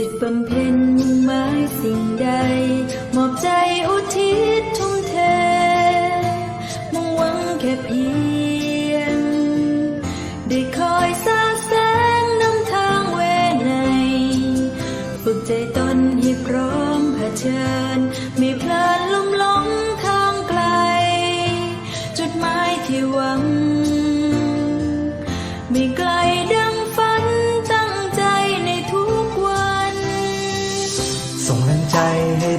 สิทธิ์บำเพ็ญมุ่งหมายสิ่งใด มอบใจอุทิศทุ่มเท มุ่งหวังแค่เพียง ได้คอยสร้างแสงนำทางเวไนฝึกใจตนให้พร้อมเผชิญ ไม่เพลินลุ่มหลงทางไกล จุดหมายที่หวัง ไม่ไกล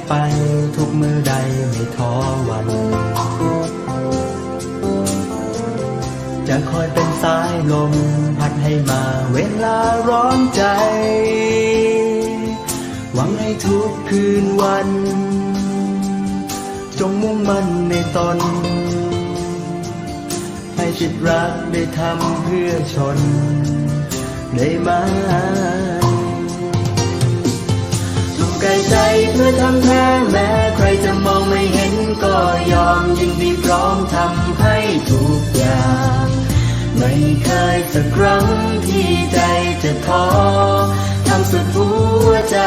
ไปทุกมือใดไม่ท้อวัน จะคอยเป็นสายลมพัดให้มาเวลาร้อนใจ หวังให้ทุกคืนวัน จงมุ่งมั่นในตน ให้จิตรักได้ทำเพื่อชน ได้ไหม ไม่เคยสักครั้งที่ใจจะท้อทำสุดหัวใจ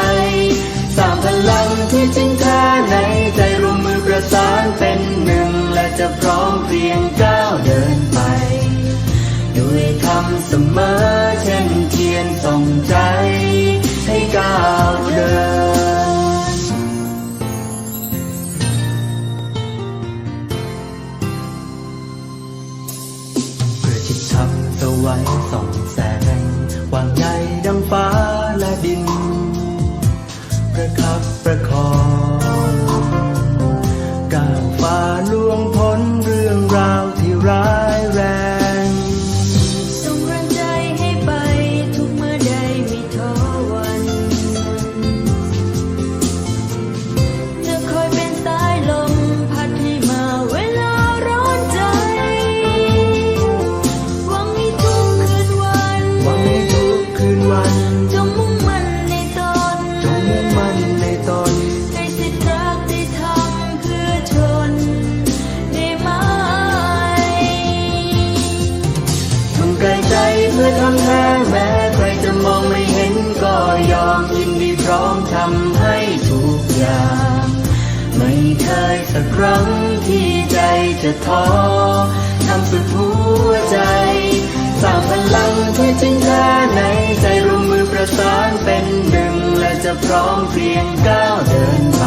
สร้างพลังที่จริงแท้ในใจรวมมือประสานเป็นหนึ่ง และจะพร้อมเพรียงก้าวเดินไป ด้วยคำเสมอเช่นเทียนส่องใจ บประคองก้าวฟ้าล่วงพ้นเรื่องราวที่ร้ายแรงส่งแรงใจให้ไปทุกเมื่อใดไม่ท้อวันจะคอยเป็นสายลมพัดให้มาเวลาร้อนใจ หวังให้ทุกคืนวันหวังให้ทุกคืนวันจง ร้อมทำให้ทุกอย่าง ไม่เคยสักครั้งที่ใจจะท้อทำสุดหัวใจสร้างพลังที่จริงแท้ในใจรวมมือประสานเป็นหนึ่ง และจะพร้อมเพียงก้าวเดินไป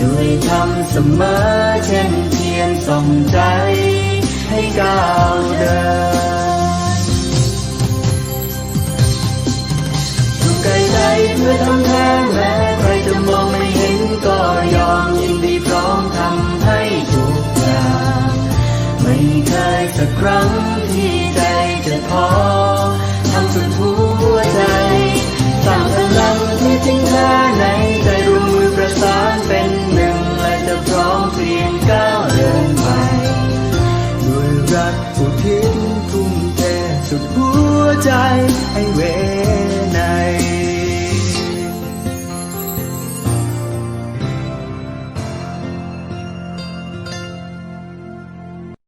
ด้วยทำเสมอเช่นเทียนส่องใจ ให้ก้าวเดิน เมื่อทำแท้แม้ใครจะมองไม่เห็นก็ยอมยินดีพร้อมทำให้ทุกอย่างไม่เคยสักครั้งที่ใจจะพอทำสุดหัวใจสร้างพลังที่จริงแท้ในใจรวมมือประสานเป็นหนึ่งและจะพร้อมเปลี่ยนก้าวเดินไปด้วยรักผู้ทิ้งทุ่มเทสุดหัวใจให้เว